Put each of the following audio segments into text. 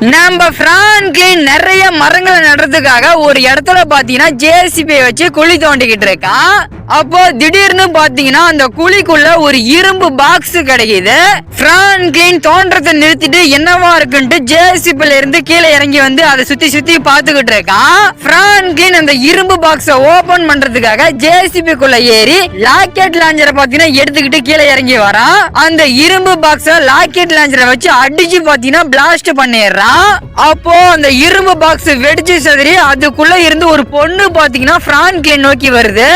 நம்ம பிரான்க்ளின் நிறைய மரங்களை நடுறதுக்காக ஒரு இடத்துல பாத்தீங்கன்னா ஜேசிபி வச்சு குழி தோண்டிக்கிட்டு இருக்கான். அப்போ திடீர்னு பாத்தீங்கன்னா அந்த குழிக்குள்ள ஒரு இரும்பு பாக்ஸ் கிடைக்குது. பிரான்க்லின் தோன்றதை நிறுத்திட்டு என்னவா இருக்குன்ட்டு ஜேசிபில இருந்து கீழே இறங்கி வந்து அதை சுத்தி சுத்தி பாத்துக்கிட்டு இருக்கான். பிரான்க்லின் அந்த இரும்பு பாக்ஸ ஓபன் பண்றதுக்காக ஜேசிபி குள்ள ஏறி லாக்கெட் லாஞ்சரை பாத்தீங்கன்னா எடுத்துக்கிட்டு கீழே இறங்கி வரான். அந்த இரும்பு பாக்ஸ லாக்கெட் லாஞ்சரை வச்சு அடிச்சு பாத்தீங்கன்னா பிளாஸ்ட் பண்ணிடுறான். அப்போ அந்த இரும்பு பாக்ஸ் வெடிச்சு சதுரி அதுக்குள்ள இருந்து ஒரு பொண்ணு பாத்தீங்கன்னா பிரான்க்லின் நோக்கி வருது.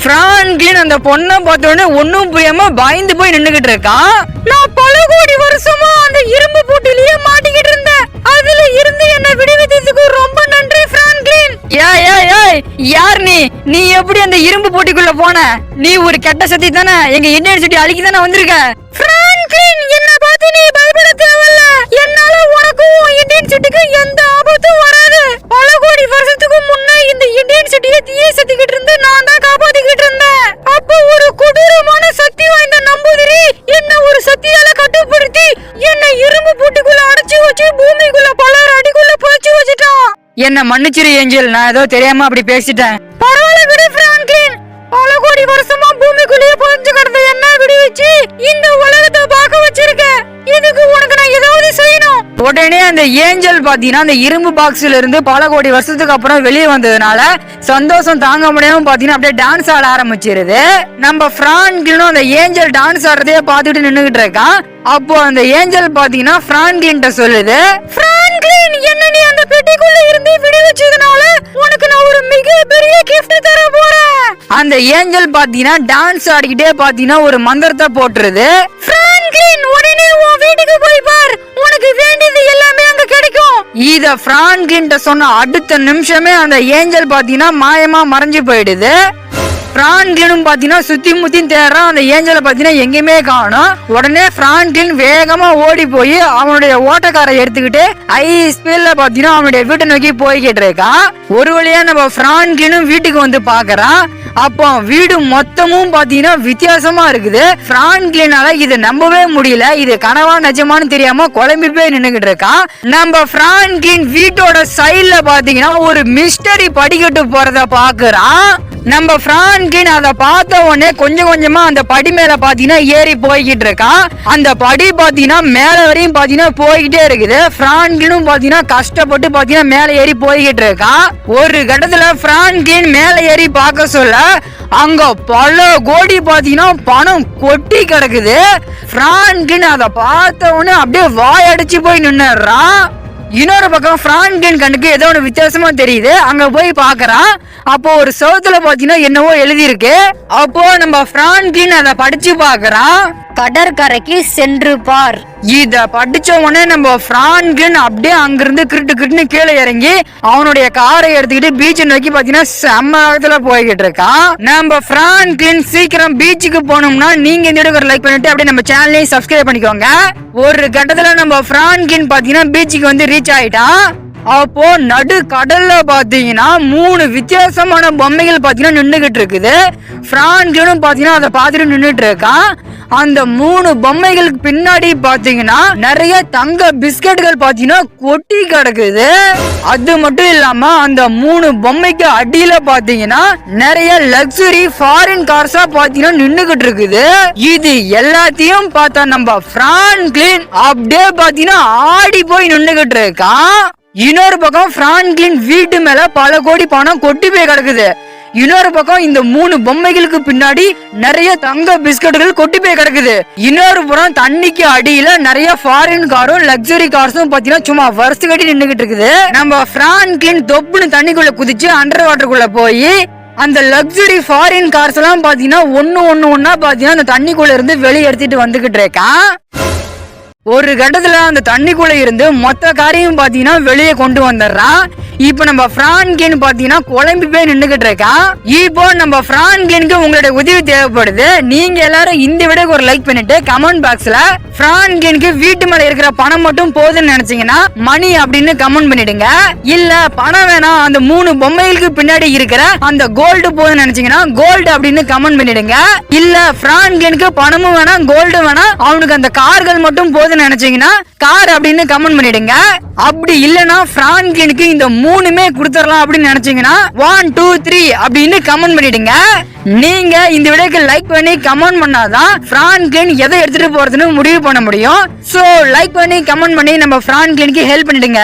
பிரான்க்லின் அந்த பொண்ணை பார்த்த உடனே ஒண்ணும் புரியாம பயந்து போய் நின்னுகிட்டு இருக்கான் நான் பல கோடி வருஷமா அந்த இரும்பு போட்டிலேயே மாட்டிக்கிட்டு இருந்தேன். அதுல இருந்து என்ன விடுவித்ததுக்கு ரொம்ப நன்றி பிரான்க்லின். ஏய் ஏய் ஏய் யார் நீ? நீ எப்படி அந்த இரும்பு போட்டிக்குள்ள போன? நீ ஒரு கெட்ட சக்தி தானே? எங்க இந்தியன் சிட்டி அழிக்க தானே வந்திருக்க? பிரான்க்லின் என்ன பார்த்து நீ பயப்பட தேவையில்ல என்னால என்ன மன்னிச்சிரு ஏஞ்சல். நான் ஏதோ தெரியாம அப்படி பேசிட்டேன். பரவாயில்ல விடு பிரான்க்லின். பல கோடி வருஷமா பூமிக்குள்ளேயே புதைஞ்சு கிடந்த என்ன விடுவிச்சு இந்த உலகத்தை பார்க்க வச்சிருக்க இதுக்கு உனக்கு நான் ஏதாவது செய்யணும்? உடனே அந்த ஏஞ்சல் பாத்தீங்கன்னா அந்த இரும்பு பாக்ஸ்ல இருந்து பல கோடி வருஷத்துக்கு அப்புறம் வெளியே வந்ததுனால சந்தோஷம் தாங்க முடியாம பாத்தீங்கன்னா அப்படியே டான்ஸ் ஆட ஆரம்பிச்சிருது. நம்ம பிரான்க்லினும் அந்த ஏஞ்சல் டான்ஸ் ஆடுறதையே பார்த்துட்டு நின்னுகிட்டு இருக்கான். அப்போ அந்த ஏஞ்சல் பாத்தீங்கன்னா பிரான்க்லின்ட்ட சொல்லுது பெட்டிக்குள்ள இருந்து விடுவிச்சதுனால உனக்கு நான் ஒரு மிகப்பெரிய gift தர போறேன். அந்த ஏஞ்சல் பாத்தீங்கன்னா டான்ஸ் ஆடிக்கிட்டே பாத்தீங்கன்னா ஒரு மந்திரத்தை போட்டுருது. பிரான்க்லின் உடனே உன் வீட்டுக்கு போய் பார். உனக்கு வேண்டியது எல்லாமே அங்க கிடைக்கும். இத பிரான்க்லின்ட்ட சொன்ன அடுத்த நிமிஷமே அந்த ஏஞ்சல் பாத்தீங்கன்னா மாயமா மறைஞ்சு போயிடுது. பிரான்க்லினும் பாத்தீங்கன்னா சுத்தி முத்தி தேடுறான். அந்த ஏஞ்சலை பாத்தீங்கன்னா எங்கேயுமே காணும். உடனே பிரான்க்லின் வேகமா ஓடி போய் அவனுடைய ஓட்டக்காரை எடுத்துக்கிட்டு ஹை ஸ்பீட்ல பாத்தீங்கன்னா அவனுடைய வீட்டை நோக்கி போய்கிட்டு இருக்கான். ஒரு வழியா நம்ம பிரான்க்லினும் வீட்டுக்கு வந்து பாக்குறான். அப்போ வீடு மொத்தமும் பாத்தீங்கன்னா வித்தியாசமா இருக்குது. பிரான்க்லினால இது நம்பவே முடியல. இது கனவா நிஜமான்னு தெரியாம குழம்பி போய் நின்னுகிட்டு இருக்கான். நம்ம பிரான்க்லின் வீட்டோட சைடில் பாத்தீங்கன்னா ஒரு மிஸ்டரி படிக்கட்டு போறத பாக்குறான். நம்ம பிரான்கின் அதை பார்த்த உடனே கொஞ்சம் கொஞ்சமா அந்த படி மேல பாத்தீங்கன்னா ஏறி போய்கிட்டு இருக்கான் அந்த படி பாத்தீங்கன்னா மேல வரையும் பாத்தீங்கன்னா போய்கிட்டே இருக்குது. பிரான்கினும் பாத்தீங்கன்னா கஷ்டப்பட்டு பாத்தீங்கன்னா மேல ஏறி போய்கிட்டு இருக்கான் ஒரு கட்டத்துல பிரான்கின் மேல ஏறி பார்க்க சொல்ல அங்க பல கோடி பாத்தீங்கன்னா பணம் கொட்டி கிடக்குது. பிரான்கின் அதை பார்த்த உடனே அப்படியே வாயடிச்சு போய் நின்னுறான் இன்னொரு பக்கம் பிரான்கின் கண்ணுக்கு ஏதோ ஒன்று வித்தியாசமா தெரியுது. அங்க போய் பாக்குறான் அப்போ ஒரு சோத்துல பாத்தீங்கன்னா என்னவோ எழுதியிருக்கு. அப்போ நம்ம பிரான்கின் அதை படிச்சு பாக்குறான் கடற்கரைக்கு சென்று பார். இத படிச்ச உடனே நம்ம பிரான்கின் அப்படியே அங்கிருந்து கிருட்டு கிருட்டுன்னு கீழே இறங்கி அவனுடைய காரை எடுத்துக்கிட்டு பீச்சை நோக்கி பாத்தீங்கன்னா செம்ம வேகத்துல போய்கிட்டு இருக்கான். நம்ம பிரான்கின் சீக்கிரம் பீச்சுக்கு போனோம்னா நீங்க இந்த ஒரு லைக் பண்ணிட்டு அப்படியே நம்ம சேனலையும் சப்ஸ்கிரைப் பண்ணிக்கோங்க. ஒரு கட்டத்துல நம்ம பிரான்கின் பாத்தீங்கன்னா பீச்சுக்கு வந்து ரீச் ஆயிட்டான். அப்போ நடு கடல்ல பாத்தீங்கன்னா மூணு வித்தியாசமான பொம்மைகள் பாத்தீங்கன்னா நின்றுகிட்டு இருக்குது. பிரான்கினும் பாத்தீங்கன்னா அதை பார்த்துட்டு நின்றுட்டு இருக்கான். அந்த மூணு பொம்மைகளுக்கு பின்னாடி பாத்தீங்கன்னா நிறைய தங்க பிஸ்கட்கள் பாத்தீங்கன்னா கொட்டி கிடக்குது. அது மட்டும் இல்லாம அந்த மூணு பொம்மைக்கு அடியில பாத்தீங்கன்னா நிறைய லக்ஸுரி ஃபாரின் கார்ஸா பாத்தீங்கன்னா நின்னுகிட்டு இருக்குது. இது எல்லாத்தையும் பார்த்தா நம்ம பிரான்க்ளின் அப்படியே பாத்தீங்கன்னா ஆடி போய் நின்னுகிட்டு இருக்கான். இன்னொரு பக்கம் பிரான்க்ளின் வீட்டு மேல பல கோடி பணம் கொட்டி போய் கிடக்குது. இன்னொரு பக்கம் இந்த மூணு பொம்மைகளுக்கு பின்னாடி நிறைய தங்க பிஸ்கட்டுகள் கொட்டி போய் கிடக்குது. இன்னொரு புறம் தண்ணிக்கு அடியில நிறைய ஃபாரின் காரும் லக்ஸரி கார்ஸும் பாத்தீங்கன்னா சும்மா வருஷம் கட்டி நின்றுகிட்டு இருக்குது. நம்ம பிரான்க்லின் தொப்புன்னு தண்ணிக்குள்ள குதிச்சு அண்டர் வாட்டருக்குள்ள போய் அந்த லக்ஸரி ஃபாரின் கார்ஸ் எல்லாம் பாத்தீங்கன்னா ஒன்னு ஒன்னு ஒன்னா பாத்தீங்கன்னா அந்த தண்ணிக்குள்ள இருந்து வெளியே எடுத்துட்டு வந்துகிட்டு இருக்கான். ஒரு கட்டத்துல அந்த தண்ணிக்குள்ள இருந்து மொத்த காரையும் பாத்தீங்கன்னா வெளியே கொண்டு வந்துடுறான் இப்போ நம்ம பிரான்கின் பாத்தீங்கன்னா குழம்பு போய் நின்றுகிட்டு இருக்கான் இப்போ நம்ம பிரான்கின்க்கு உங்களுடைய உதவி தேவைப்படுது. நீங்க எல்லாரும் இந்த வீடியோக்கு ஒரு லைக் பண்ணிட்டு கமெண்ட் பாக்ஸ்ல பிரான்கின்க்கு வீட்டு மேல இருக்கிற பணம் மட்டும் போதுன்னு நினைச்சீங்கன்னா மணி அப்படின்னு கமெண்ட் பண்ணிடுங்க. இல்ல பணம் வேணாம் அந்த மூணு பொம்மைகளுக்கு பின்னாடி இருக்கிற அந்த கோல்டு போதும்னு நினைச்சீங்கன்னா கோல்டு அப்படின்னு கமெண்ட் பண்ணிடுங்க. இல்ல பிரான்கின்க்கு பணமும் வேணாம் கோல்டு வேணாம். அவனுக்கு அந்த கார்கள் மட்டும் போதும் கூடாதுன்னு நினைச்சீங்கன்னா கார் அப்படின்னு கமெண்ட் பண்ணிடுங்க. அப்படி இல்லனா பிரான்கினுக்கு இந்த மூணுமே கொடுத்துடலாம் அப்படின்னு நினைச்சீங்கன்னா ஒன் டூ த்ரீ அப்படின்னு கமெண்ட் பண்ணிடுங்க. நீங்க இந்த வீடியோக்கு லைக் பண்ணி கமெண்ட் பண்ணாதான் பிரான்கின் எதை எடுத்துட்டு போறதுன்னு முடிவு பண்ண முடியும். சோ லைக் பண்ணி கமெண்ட் பண்ணி நம்ம பிரான்கினுக்கு ஹெல்ப் பண்ணிடுங்க.